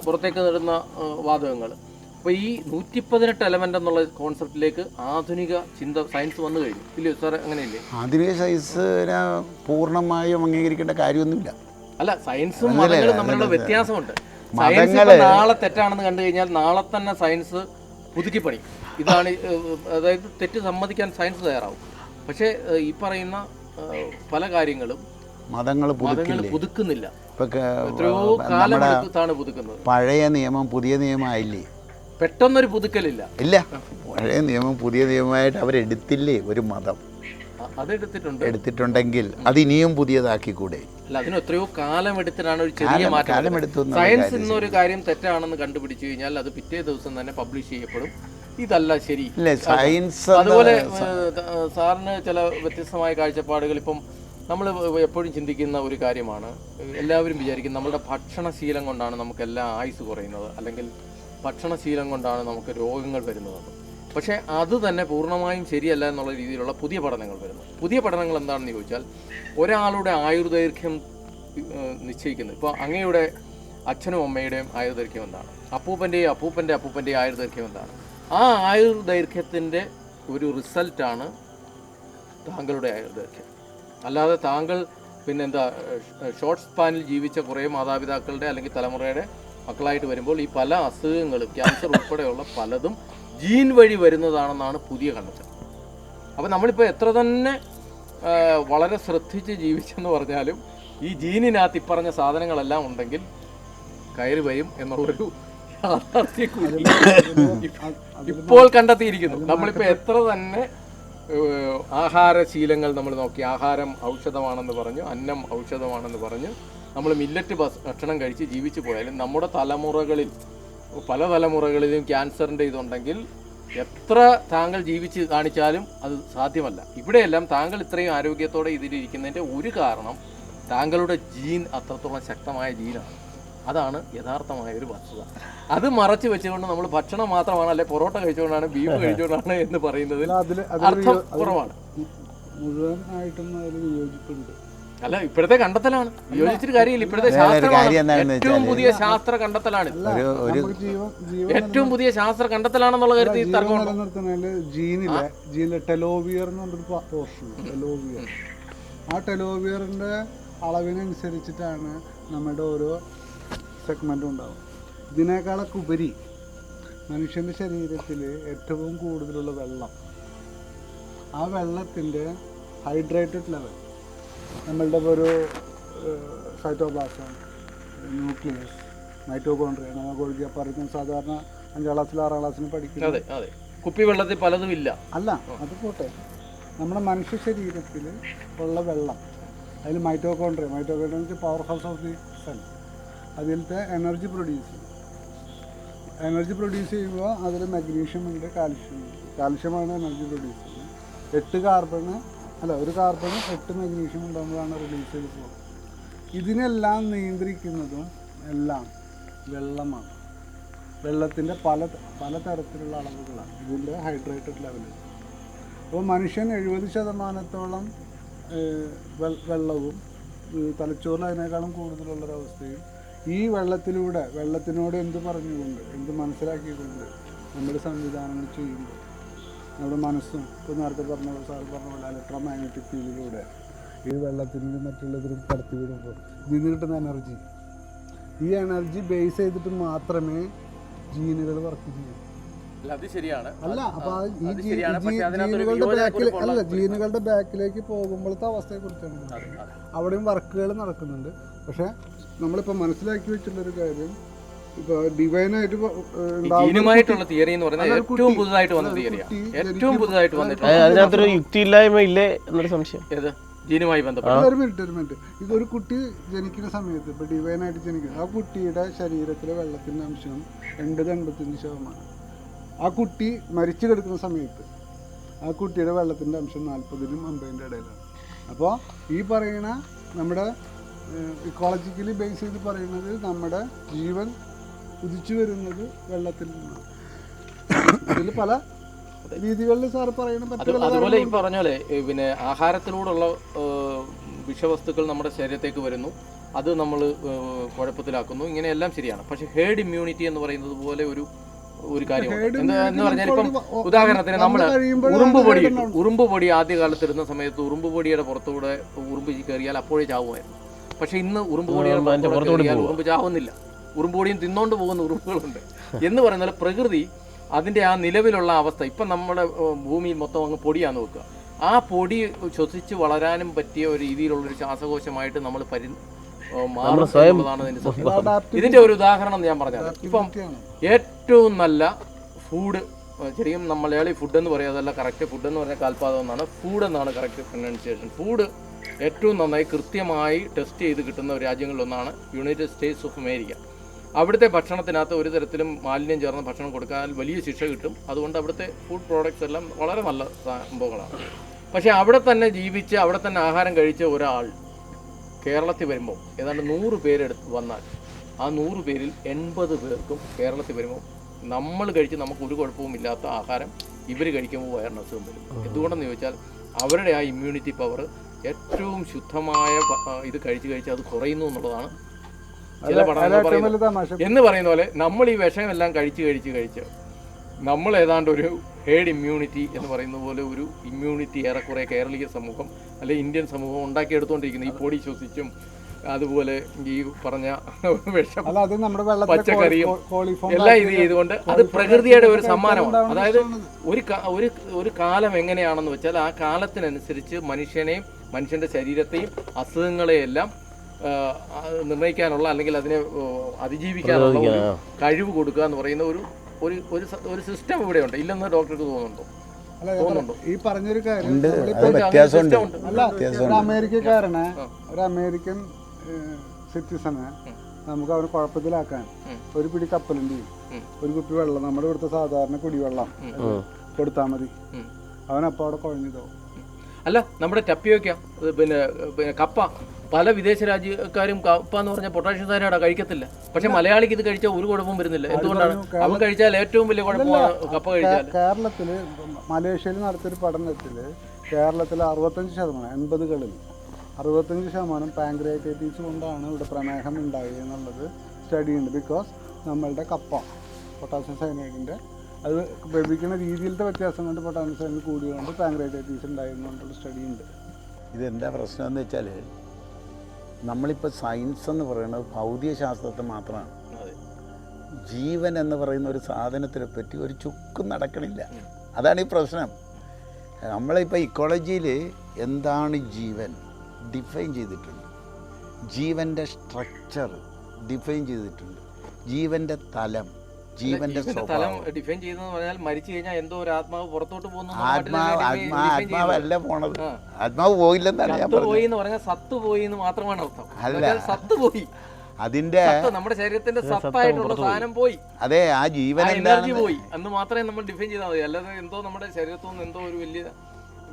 പുറത്തേക്ക് നേടുന്ന വാതകങ്ങൾ. അപ്പോൾ ഈ നൂറ്റി പതിനെട്ട് എലമെന്റ് എന്നുള്ള കോൺസെപ്റ്റിലേക്ക് ആധുനിക ചിന്ത സയൻസ് വന്നു കഴിഞ്ഞു. ഇല്ലയോ സാർ അങ്ങനെയില്ലേ? ആധുനിക സയൻസിനെ പൂർണമായും അംഗീകരിക്കേണ്ട കാര്യമൊന്നുമില്ല. അല്ല സയൻസും മതങ്ങളും തമ്മിലുള്ള വ്യത്യാസമുണ്ട്. സയൻസ് നാളെ തെറ്റാണെന്ന് കണ്ടു കഴിഞ്ഞാൽ നാളെ തന്നെ സയൻസ് പുതുക്കി പണി ഇതാണ് അതായത് തെറ്റ് സമ്മതിക്കാൻ സയൻസ് തയ്യാറാവും. പക്ഷേ ഈ പറയുന്ന പല കാര്യങ്ങളും മതങ്ങൾ പുതുക്കില്ലേ? പുതുക്കുന്നില്ല. നമ്മുടെ പഴയ നിയമം പുതിയ നിയമമായില്ലേ? പെട്ടെന്നൊരു പുതുക്കലില്ല. ഇല്ല. പഴയ നിയമം പുതിയ നിയമമായിട്ട് അവരെടുത്തില്ലേ ഒരു മതം? അതെടുത്തിട്ടുണ്ട്. എടുത്തിട്ടുണ്ടെങ്കിൽ അത് ഇനിയും പുതിയതാക്കിക്കൂടെ അതിന് എത്രയോ കാലം എടുത്തിട്ടാണ് ഒരു ചെറിയ മാറ്റം. സയൻസ് എന്നൊരു കാര്യം. തെറ്റാണെന്ന് കണ്ടുപിടിച്ചു കഴിഞ്ഞാൽ അത് പിറ്റേ ദിവസം തന്നെ പബ്ലിഷ് ചെയ്യപ്പെടും. ഇതല്ല ശരി. സയൻസ് അതുപോലെ സാറിന് ചില വ്യത്യസ്തമായ കാഴ്ചപ്പാടുകൾ ഇപ്പം നമ്മൾ എപ്പോഴും ചിന്തിക്കുന്ന ഒരു കാര്യമാണ്. എല്ലാവരും വിചാരിക്കും നമ്മുടെ ഭക്ഷണശീലം കൊണ്ടാണ് നമുക്ക് എല്ലാ ആയുസ് കുറയുന്നത്. അല്ലെങ്കിൽ ഭക്ഷണശീലം കൊണ്ടാണ് നമുക്ക് രോഗങ്ങൾ വരുന്നത്. പക്ഷേ അത് തന്നെ പൂർണമായും ശരിയല്ല എന്നുള്ള രീതിയിലുള്ള പുതിയ പഠനങ്ങൾ വരുന്നു പുതിയ പഠനങ്ങൾ എന്താണെന്ന് ചോദിച്ചാൽ ഒരാളുടെ ആയുർദൈർഘ്യം നിശ്ചയിക്കുന്നു. നിശ്ചയിക്കുന്നത് ഇപ്പോൾ അങ്ങയുടെ അച്ഛനും അമ്മയുടെയും ആയുർദൈർഘ്യം എന്താണ്? അപ്പൂപ്പന്റെയും അപ്പൂപ്പന്റെ അപ്പൂപ്പന്റെയും ആയുർദൈർഘ്യം എന്താണ്? ആ ആയുർദൈർഘ്യത്തിന്റെ ഒരു റിസൾട്ടാണ് താങ്കളുടെ ആയുർദൈർഘ്യം. അല്ലാതെ താങ്കൾ പിന്നെന്താ ഷോർട്ട് സ്പാനിൽ ജീവിച്ച കുറേ മാതാപിതാക്കളുടെ അല്ലെങ്കിൽ തലമുറയുടെ മക്കളായിട്ട് വരുമ്പോൾ ഈ പല അസുഖങ്ങളും ക്യാൻസർ ഉൾപ്പെടെയുള്ള പലതും ജീൻ വഴി വരുന്നതാണെന്നാണ് പുതിയ കണ്ടെത്തൽ. അപ്പോൾ നമ്മളിപ്പോൾ എത്ര തന്നെ വളരെ ശ്രദ്ധിച്ച് ജീവിച്ചെന്ന് പറഞ്ഞാലും ഈ ജീനിനകത്ത് ഇപ്പറഞ്ഞ സാധനങ്ങളെല്ലാം ഉണ്ടെങ്കിൽ കയറി വരും എന്നുള്ളൊരു യാഥാർത്ഥ്യം ഇപ്പോൾ കണ്ടെത്തിയിരിക്കുന്നു. നമ്മളിപ്പോൾ എത്ര തന്നെ ആഹാരശീലങ്ങൾ നമ്മൾ നോക്കി. ആഹാരം ഔഷധമാണെന്ന് പറഞ്ഞു അന്നം ഔഷധമാണെന്ന് പറഞ്ഞു. നമ്മൾ മില്ലറ്റ് ഭക്ഷണം കഴിച്ച് ജീവിച്ചു പോയാലും നമ്മുടെ തലമുറകളിൽ പല തലമുറകളിലും ക്യാൻസറിന്റെ ഇതുണ്ടെങ്കിൽ എത്ര താങ്കൾ ജീവിച്ച് കാണിച്ചാലും അത് സാധ്യമല്ല. ഇവിടെയെല്ലാം താങ്കൾ ഇത്രയും ആരോഗ്യത്തോടെ ഇതിലിരിക്കുന്നതിന്റെ ഒരു കാരണം താങ്കളുടെ ജീൻ അത്രത്തോളം ശക്തമായ ജീനാണ്. അതാണ് യഥാർത്ഥമായ ഒരു വസ്തുത. അത് മറച്ചു വെച്ചുകൊണ്ട് നമ്മൾ ഭക്ഷണം മാത്രമാണ് അല്ലെ പൊറോട്ട കഴിച്ചുകൊണ്ടാണ് ബീഫ് കഴിച്ചുകൊണ്ടാണ് എന്ന് പറയുന്നതിൽ അതിൽ അർത്ഥം കുറവാണ്. മുഴുവനായിട്ടൊന്നും അതിൽ വിയോജിപ്പുണ്ട്. അല്ല ഇപ്പോഴത്തെ കണ്ടെത്തലാണ്. യോജിച്ചിട്ട് കാര്യമില്ല. ഇപ്പോഴത്തെ ശാസ്ത്രമാണ് ഏറ്റവും പുതിയ ശാസ്ത്ര കണ്ടെത്തലാണ്. ഏറ്റവും പുതിയ ശാസ്ത്ര കണ്ടെത്തലാണെന്നുള്ള കാര്യത്തിൽ തർക്കമുണ്ടോ? ജീനിലെ ജീനിലെ ടെലോവിയർ എന്ന് പറഞ്ഞൊരു പോർഷൻ ടെലോവിയർ. ആ ടെലോവിയറിന്റെ അളവിനനുസരിച്ചിട്ടാണ് നമ്മുടെ ഓരോ സെഗ്മെന്റും ഉണ്ടാവും. ഇതിനേക്കാളൊക്കെ ഉപരി മനുഷ്യന്റെ ശരീരത്തിൽ ഏറ്റവും കൂടുതലുള്ള വെള്ളം ആ വെള്ളത്തിന്റെ ഹൈഡ്രേറ്റഡ് ലെവൽ നമ്മളുടെ ഒരു സൈറ്റോപ്ലാസം ന്യൂക്ലിയസ് മൈറ്റോകോൺട്രിയ നമ്മൾ ഗോൾഗിയ പറയുന്ന സാധാരണ അഞ്ചാം ക്ലാസ്സിൽ ആറാം ക്ലാസ്സിൽ പഠിക്കുന്നത് അതെ കുപ്പിവെള്ളത്തിൽ പലതും ഇല്ല. അല്ല അത് പോട്ടെ. നമ്മുടെ മനുഷ്യ ശരീരത്തിൽ ഉള്ള വെള്ളം അതിൽ mitochondria mitochondria powerhouse of the cell അതിലത്തെ എനർജി പ്രൊഡ്യൂസ് ചെയ്യും. എനർജി പ്രൊഡ്യൂസ് ചെയ്യുമ്പോൾ അതിൽ മഗ്നീഷ്യം ഉണ്ട് കാൽഷ്യം ഉണ്ട്. കാൽഷ്യമാണ് എനർജി പ്രൊഡ്യൂസ് ചെയ്യുന്നത്. എട്ട് കാർബണ് അല്ല ഒരു കാർബണ് എട്ട് മഗ്നീഷ്യം ഉണ്ടാകുമ്പോഴാണ് റിലീസ് ചെയ്ത് പോകുന്നത്. ഇതിനെല്ലാം നിയന്ത്രിക്കുന്നതും എല്ലാം വെള്ളമാണ്. വെള്ളത്തിന്റെ പല പല തരത്തിലുള്ള അളവുകളാണ്. ഇതിന്റെ ഹൈഡ്രേറ്റഡ് ലെവൽ അപ്പോൾ മനുഷ്യൻ എഴുപത് ശതമാനത്തോളം വെള്ളവും തലച്ചോറിൽ അതിനേക്കാളും കൂടുതലുള്ളൊരവസ്ഥയും ഈ വെള്ളത്തിലൂടെ വെള്ളത്തിനോട് എന്ത് പറഞ്ഞുകൊണ്ട് എന്ത് മനസ്സിലാക്കിക്കൊണ്ട് നമ്മുടെ സംവിധാനങ്ങൾ ചെയ്യുമ്പോൾ? നമ്മുടെ മനസ്സും ഇപ്പോൾ നേരത്തെ പറഞ്ഞ സാർ പറഞ്ഞ പോലെ ഇലക്ട്രോ മാഗ്നറ്റിക് ഫീൽഡിലൂടെ ഈ വെള്ളത്തിനും മറ്റുള്ളതിനും കടത്തി വിടുമ്പോൾ ഇതിൽ കിട്ടുന്ന എനർജി ഈ എനർജി ബേസ് ചെയ്തിട്ട് മാത്രമേ ജീനുകൾ വർക്ക് ചെയ്യൂ. അല്ല അപ്പൊ ഈ ജീനുകളുടെ ബാക്കിൽ അല്ല ജീനുകളുടെ ബാക്കിലേക്ക് പോകുമ്പോഴത്തെ അവസ്ഥയെ കുറിച്ചാണ്. അവിടെയും വർക്കുകൾ നടക്കുന്നുണ്ട്. പക്ഷെ നമ്മളിപ്പോൾ മനസ്സിലാക്കി വെച്ചിട്ടുള്ള ഒരു കാര്യം ഇപ്പോൾ ഡിവൈനായിട്ട് ഈ ജീനുമായിട്ടുള്ള തിയറി എന്ന് പറയുന്നത് ഏറ്റവും പുതുതായിട്ട് വന്ന തിയറിയാണ് ഏറ്റവും പുതുതായിട്ട് വന്നിട്ടുള്ള അതിനകത്തൊരു യുക്തിയില്ലായ്മ ഇല്ലേ എന്നൊരു സംശയം. ഏത്? ജീനുമായി ബന്ധപ്പെട്ട്. ഒരു മിനിറ്റ് ഒരു മിനിറ്റ്. ഇതൊരു കുട്ടി ജനിക്കുന്ന സമയത്ത് ഇപ്പൊ ഡിവൈനായിട്ട് ജനിക്കുന്നത് ആ കുട്ടിയുടെ ശരീരത്തിലെ വെള്ളത്തിന്റെ അംശം എൺപത് എൺപത്തഞ്ച് ശതമാനം. ആ കുട്ടി മരിച്ചു കിടക്കുന്ന സമയത്ത് ആ കുട്ടിയുടെ വെള്ളത്തിന്റെ അംശം നാൽപ്പതിനും അമ്പതിന്റെ ഇടയിലാണ്. അപ്പോൾ ഈ പറയുന്ന നമ്മുടെ ഇക്കോളജിക്കലി ബേസ് ചെയ്ത് പറയുന്നത് നമ്മുടെ ജീവൻ ഉദിച്ചു വരുന്നത് വെള്ളത്തിൽ നിന്നാണ്. ഇതിൽ പല രീതികളിൽ സാർ പറയുന്ന അതുപോലെ ഈ. പറഞ്ഞ പോലെ പിന്നെ ആഹാരത്തിലൂടെയുള്ള ഉള്ള വിഷവസ്തുക്കൾ നമ്മുടെ ശരീരത്തേക്ക് വരുന്നു. അത് നമ്മൾ കുഴപ്പത്തിലാക്കുന്നു. ഇങ്ങനെയെല്ലാം ശരിയാണ്. പക്ഷെ ഹേർഡ് ഇമ്മ്യൂണിറ്റി എന്ന് പറയുന്നത് പോലെ ഒരു ഒരു കാര്യമാണ് എന്ന് പറഞ്ഞാൽ ഇപ്പം ഉദാഹരണത്തിന് നമ്മൾ ഉറുമ്പ് പൊടി. ഉറുമ്പ് പൊടി ആദ്യ കാലത്തിരുന്ന സമയത്ത് ഉറുമ്പ് പൊടിയുടെ പുറത്തൂടെ ഉറുമ്പ് കയറിയാൽ അപ്പോഴേ ചാവുമായിരുന്നു. പക്ഷെ ഇന്ന് ഉറുമ്പ്. ഉറുമ്പ് ചാവുന്നില്ല. ഉറുമ്പ് തിന്നോണ്ട് പോകുന്ന ഉറുമ്പുകളുണ്ട്. എന്ന് പറയുന്നത് പ്രകൃതി അതിന്റെ ആ നിലവിലുള്ള അവസ്ഥ ഇപ്പം നമ്മുടെ ഭൂമിയിൽ ഭൂമി മൊത്തം അങ്ങ് പൊടിയാന്ന് നോക്കുക ആ പൊടി ശ്വസിച്ച് വളരാനും പറ്റിയ ഒരു രീതിയിലുള്ള ഒരു ശ്വാസകോശമായിട്ട് നമ്മൾ പരി ഇതിന്റെ ഒരു ഉദാഹരണം ഞാൻ പറഞ്ഞത് ഇപ്പം ഏറ്റവും നല്ല ഫുഡ് ശരിക്കും നമ്മളെ മലയാളി ഫുഡ് എന്ന് പറയുക അതല്ല കറക്റ്റ് ഫുഡ് എന്ന് പറഞ്ഞാൽ കാൽപാദം എന്നാണ്. ഫുഡ് എന്നാണ് കറക്റ്റ് പ്രൊനൗൺസിയേഷൻ ഫുഡ് ഏറ്റവും നന്നായി കൃത്യമായി ടെസ്റ്റ് ചെയ്ത് കിട്ടുന്ന രാജ്യങ്ങളിലൊന്നാണ് യുണൈറ്റഡ് സ്റ്റേറ്റ്സ് ഓഫ് അമേരിക്ക അവിടുത്തെ ഭക്ഷണത്തിനകത്ത് ഒരു തരത്തിലും മാലിന്യം ചേർന്ന ഭക്ഷണം കൊടുക്കാൻ വലിയ ശിക്ഷ കിട്ടും. അതുകൊണ്ട് അവിടുത്തെ ഫുഡ് പ്രോഡക്റ്റ്സ് എല്ലാം വളരെ നല്ല സംഭവങ്ങളാണ്. പക്ഷേ അവിടെ തന്നെ ജീവിച്ച് അവിടെ തന്നെ ആഹാരം കഴിച്ച ഒരാൾ കേരളത്തിൽ വരുമ്പോൾ ഏതാണ്ട് നൂറ് പേരെടുത്ത് വന്നാൽ ആ നൂറ് പേരിൽ എൺപത് പേർക്കും കേരളത്തിൽ വരുമ്പോൾ നമ്മൾ കഴിച്ച് നമുക്ക് ഒരു കുഴപ്പവും ഇല്ലാത്ത ആഹാരം ഇവർ കഴിക്കുമ്പോൾ വയറിന് അസുഖം വരും എന്തുകൊണ്ടെന്ന് ചോദിച്ചാൽ അവരുടെ ആ ഇമ്മ്യൂണിറ്റി പവർ ഏറ്റവും ശുദ്ധമായ ഇത് കഴിച്ച് കഴിച്ച് അത് കുറയുന്നു എന്നുള്ളതാണ് ചില പഠനങ്ങൾ പറയുന്നത്. എന്ന് പറയുന്ന പോലെ നമ്മൾ ഈ വിഷമെല്ലാം കഴിച്ച് കഴിച്ച് കഴിച്ച് നമ്മൾ ഏതാണ്ട് ഒരു ഹേഡ് ഇമ്മ്യൂണിറ്റി എന്ന് പറയുന്ന പോലെ ഒരു ഇമ്മ്യൂണിറ്റി ഏറെക്കുറെ കേരളീയ സമൂഹം അല്ലെ ഇന്ത്യൻ സമൂഹം ഉണ്ടാക്കിയെടുത്തോണ്ടിരിക്കുന്നു. ഈ പൊടി ശ്വസിച്ചും അതുപോലെ ഈ പറഞ്ഞ വിഷം പച്ചക്കറിയും എല്ലാം ഇത് ചെയ്തുകൊണ്ട് അത് പ്രകൃതിയുടെ ഒരു സമ്മാനമാണ്. അതായത് ഒരു ഒരു ഒരു കാലം എങ്ങനെയാണെന്ന് വെച്ചാൽ ആ കാലത്തിനനുസരിച്ച് മനുഷ്യനെയും മനുഷ്യന്റെ ശരീരത്തെയും അസുഖങ്ങളെയെല്ലാം നിർണയിക്കാനുള്ള അല്ലെങ്കിൽ അതിനെ അതിജീവിക്കാനുള്ള ഒരു കഴിവ് കൊടുക്കുക എന്ന് പറയുന്ന ഒരു ഒരു ഒരു സിസ്റ്റം ഇവിടെ ഉണ്ട് ഇവിടെയുണ്ട്. ഇല്ലെന്ന് ഡോക്ടർക്ക് തോന്നുന്നുണ്ടോ. ഈ പറഞ്ഞൊരു കാര്യം. അല്ല ഒരു അമേരിക്കക്കാരനെ ഒരു അമേരിക്കൻ സിറ്റിസനെ നമുക്ക് അവന് കുഴപ്പത്തിലാക്കാൻ ഒരു പിടി കപ്പലിന്റെ. ഒരു കുപ്പി വെള്ളം നമ്മുടെ ഇവിടുത്തെ സാധാരണ കുടിവെള്ളം. കൊടുത്താൽ മതി. അവനപ്പോ അവനപ്പോൾ അവിടെ കുഴഞ്ഞതോ അല്ല നമ്മുടെ ടപ്പിയൊക്കെ പിന്നെ പിന്നെ കപ്പ. പല വിദേശ രാജ്യക്കാരും കപ്പ എന്ന് പറഞ്ഞ പൊട്ടാഷ്യം തൈരാടാ കഴിക്കത്തില്ല. പക്ഷെ മലയാളിക്ക് ഇത് കഴിച്ചാൽ ഒരു കുഴപ്പവും വരുന്നില്ല. എന്തുകൊണ്ടാണ്? അവൻ കഴിച്ചാൽ ഏറ്റവും വലിയ കുഴപ്പമാണ് കപ്പ കഴിച്ചാൽ. കേരളത്തിൽ മലേഷ്യയിൽ നടത്തിയൊരു പഠനത്തിൽ കേരളത്തിൽ അറുപത്തഞ്ച് ശതമാനം എൺപതുകളിൽ അറുപത്തഞ്ച് ശതമാനം പാങ്ക്രൈറ്റൈറ്റീസ് കൊണ്ടാണ് ഇവിടെ പ്രമേഹം ഉണ്ടായി എന്നുള്ളത് സ്റ്റഡി ഉണ്ട്. ബിക്കോസ് നമ്മളുടെ കപ്പ പൊട്ടാസ്യം സൈനൈഡിന്റെ അത് ലഭിക്കുന്ന രീതിയിലത്തെ വ്യത്യാസം കൊണ്ട് പൊട്ടാസ്യം സൈനൈഡ് കൂടിയതുകൊണ്ട് പാങ്ക്രൈറ്റൈറ്റീസ് ഉണ്ടായിരുന്നുകൊണ്ടുള്ള സ്റ്റഡി ഉണ്ട്. ഇതെന്താ പ്രശ്നം എന്ന് വെച്ചാൽ നമ്മളിപ്പോൾ സയൻസ് എന്ന് പറയുന്നത് ഭൗതിക ശാസ്ത്രത്തെ മാത്രമാണ്. ജീവൻ എന്ന് പറയുന്ന ഒരു സാധനത്തിനെ പറ്റി ഒരു ചുക്കും നടക്കണില്ല. അതാണ് ഈ പ്രശ്നം. നമ്മളിപ്പോൾ ഇക്കോളജിയിൽ എന്താണ് ജീവൻ? ഡിഫൈൻ ചെയ്തിട്ടുണ്ട്. ജീവന്റെ സ്ട്രക്ചർ ഡിഫൈൻ ചെയ്തിട്ടുണ്ട്. ജീവന്റെ തലം തലം സ്വഭാവം. ഡിഫൈൻ ചെയ്തെന്ന് പറഞ്ഞാൽ മരിച്ചു കഴിഞ്ഞാൽ എന്തോ ഒരു ആത്മാവ് പുറത്തോട്ട് പോകുന്നു ആത്മാവ് ആത്മാ ആത്മാവല്ല പോണത്. ആത്മാവ് പോയില്ലെന്നാണ് ഞാൻ പോയി എന്ന് പറഞ്ഞാൽ സത്ത് പോയി എന്ന് മാത്രമാണ് അർത്ഥം. അല്ല. സത്ത് പോയി. അതിന്റെ നമ്മുടെ ശരീരത്തിന്റെ സത്തായിട്ടുള്ള സാധനം പോയി. അതെ ആ ജീവൻ എനർജി പോയി. അന്ന് മാത്രമേ നമ്മൾ ഡിഫൈൻ ചെയ്താൽ മതി. അല്ലാതെ എന്തോ നമ്മുടെ ശരീരത്തിൽ നിന്ന് എന്തോ ഒരു വലിയ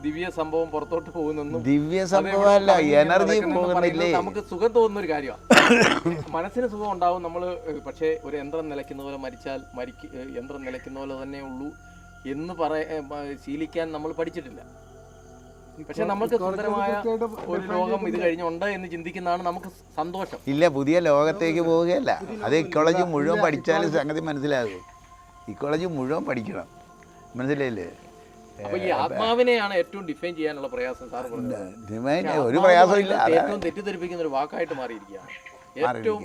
ദിവ്യ സംഭവം പുറത്തോട്ട് പോകുന്നെന്നും ദിവ്യ സംഭവമല്ല എനർജി പോകുന്നില്ലേ? നമുക്ക് സുഖം തോന്നുന്ന ഒരു കാര്യമാണ് മനസ്സിന് സുഖം ഉണ്ടാവും നമ്മൾ പക്ഷേ ഒരു യന്ത്രം നിലയ്ക്കുന്ന പോലെ മരിച്ചാൽ മരിക്ക യന്ത്രം നിലയ്ക്കുന്ന പോലെ തന്നെ ഉള്ളൂ എന്ന് പറയ ശീലിക്കാൻ നമ്മൾ പഠിച്ചിട്ടില്ല. പക്ഷെ നമുക്ക് സുന്ദരമായ ഒരു ലോകം ഇത് കഴിഞ്ഞുണ്ട് എന്ന് ചിന്തിക്കുന്നതാണ് നമുക്ക് സന്തോഷം. ഇല്ല പുതിയ ലോകത്തേക്ക് പോവുകയല്ല. അത് ഇക്കോളജി മുഴുവൻ പഠിച്ചാലും സംഗതി മനസ്സിലാകും. ഇക്കോളജി മുഴുവൻ പഠിക്കണം. മനസ്സിലായില്ലേ? അപ്പൊ ഈ ആത്മാവിനെയാണ് ഏറ്റവും ഡിഫൈൻ ചെയ്യാനുള്ള പ്രയാസം സാർ പറഞ്ഞത്. ഒരു ആത്മാവ് പ്രയാസമില്ല ഏറ്റവും തെറ്റിദ്ധരിപ്പിക്കുന്ന ഒരു വാക്കായിട്ട് മാറിയിരിക്കുകയാണ്. ഏറ്റവും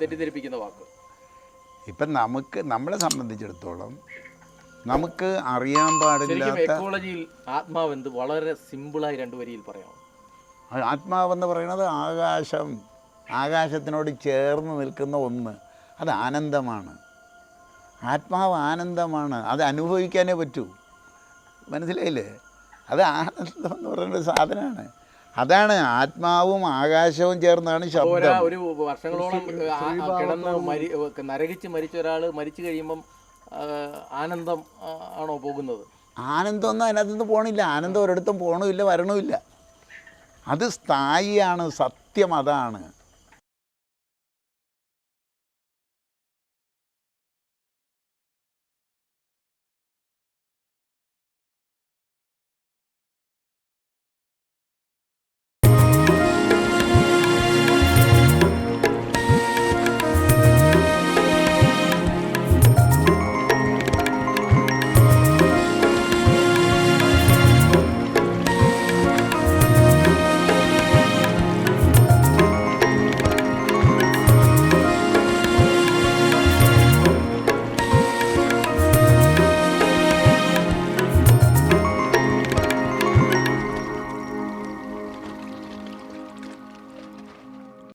തെറ്റിദ്ധരിപ്പിക്കുന്ന വാക്ക്. ഇപ്പം നമുക്ക് നമ്മളെ സംബന്ധിച്ചിടത്തോളം നമുക്ക് അറിയാൻ ശരിക്കും പാടില്ലാത്ത എന്ത് ആത്മാവെന്ത് വളരെ സിമ്പിളായി രണ്ടു വരിയിൽ പറയാം. ആത്മാവെന്ന് പറയുന്നത് ആകാശം ആകാശത്തിനോട് ചേർന്ന് നിൽക്കുന്ന ഒന്ന്. അത് ആനന്ദമാണ്. ആത്മാവ് ആനന്ദമാണ്. അത് അനുഭവിക്കാനേ പറ്റൂ. മനസ്സിലായില്ലേ? അത് ആനന്ദം എന്ന് പറയുന്ന സാധനമാണ്. അതാണ് ആത്മാവും ആകാശവും ചേർന്നാണ് ശബ്ദം. ഒരു വർഷങ്ങളോളം കിടന്ന് നരകിച്ച് മരിച്ച ഒരാൾ മരിച്ചു കഴിയുമ്പം ആനന്ദം ആണോ പോകുന്നത്? ആനന്ദമൊന്നും അതിനകത്തുനിന്ന് നിന്ന് പോണില്ല. ആനന്ദം ഒരിടത്തും പോകണമില്ല വരണമില്ല. അത് സ്ഥായിയാണ് സത്യം അതാണ്.